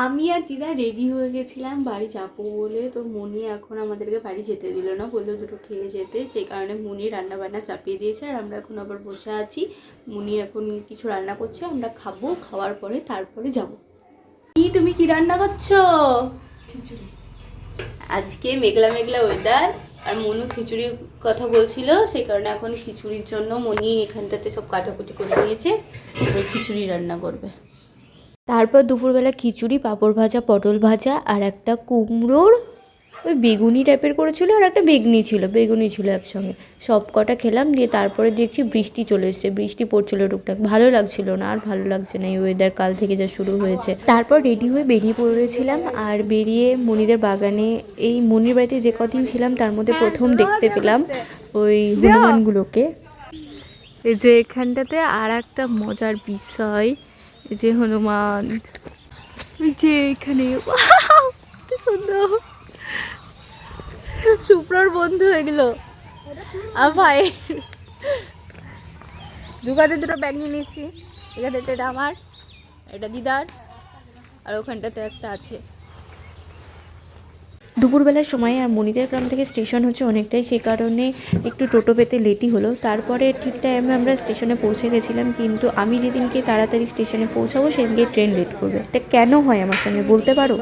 আমি আর দিদা রেডি হয়ে গেছিলাম বাড়ি যাব বলে। তো মনি এখন আমাদেরকে বাড়ি যেতে দিল না বলল দুটো খেয়ে যেতে। সেই কারণে মনি রান্না বান্না চাপিয়ে দিয়েছে আর আমরা এখন আবার বসে আছি। মনি এখন কিছু রান্না করছে আমরা খাব খাওয়ার পরে তারপরে যাব। কি তুমি কি রান্না করছ? আজকে মেঘলা মেঘলা ওয়েদার আর মনু খিচুড়ির কথা বলছিল সেই কারণে এখন খিচুড়ির জন্য মনি এখানটাতে সব কাটাকুটি করে নিয়েছে এবার খিচুড়ি রান্না করবে। তারপর দুপুরবেলা খিচুড়ি পাঁপড় ভাজা পটল ভাজা আর একটা কুমড়োর ওই বেগুনি টাইপের করেছিল আর একটা বেগনি ছিল বেগুনি ছিল একসঙ্গে। সব কটা খেলাম দিয়ে তারপরে দেখছি বৃষ্টি চলে এসছে বৃষ্টি পড়ছিল টুকটাক। ভালো লাগছিল না আর ভালো লাগছে না এই ওয়েদার কাল থেকে যা শুরু হয়েছে। তারপর রেডি হয়ে বেরিয়ে পড়েছিলাম আর বেরিয়ে মনিদের বাগানে এই মনির বাড়িতে যে কদিন ছিলাম তার মধ্যে প্রথম দেখতে পেলাম ওই হনুমানগুলোকে। এই যে এখানটাতে আর একটা মজার বিষয় এই যে হনুমান। ওই যে এখানে! সুন্দর। সুপ্রর বন্ধু এগুলো আর ভাই। দুকাতে দুটো ব্যাগ নিয়ে নিয়েছি। এখানে এটা আমার, এটা দিদার, আর ওখানটাতে একটা আছে। দুপুরবেলার সময় আর মনিদের গ্রাম থেকে স্টেশন হচ্ছে অনেকটাই, সে কারণে একটু টোটো পেতে লেটই হলো। তারপরে ঠিক টাইমে আমরা স্টেশনে পৌঁছে গেছিলাম, কিন্তু আমি যেদিনকে তাড়াতাড়ি স্টেশনে পৌঁছাবো, সেদিনকে ট্রেন লেট করবে। এটা কেন হয় আমার সঙ্গে, বলতে পারো?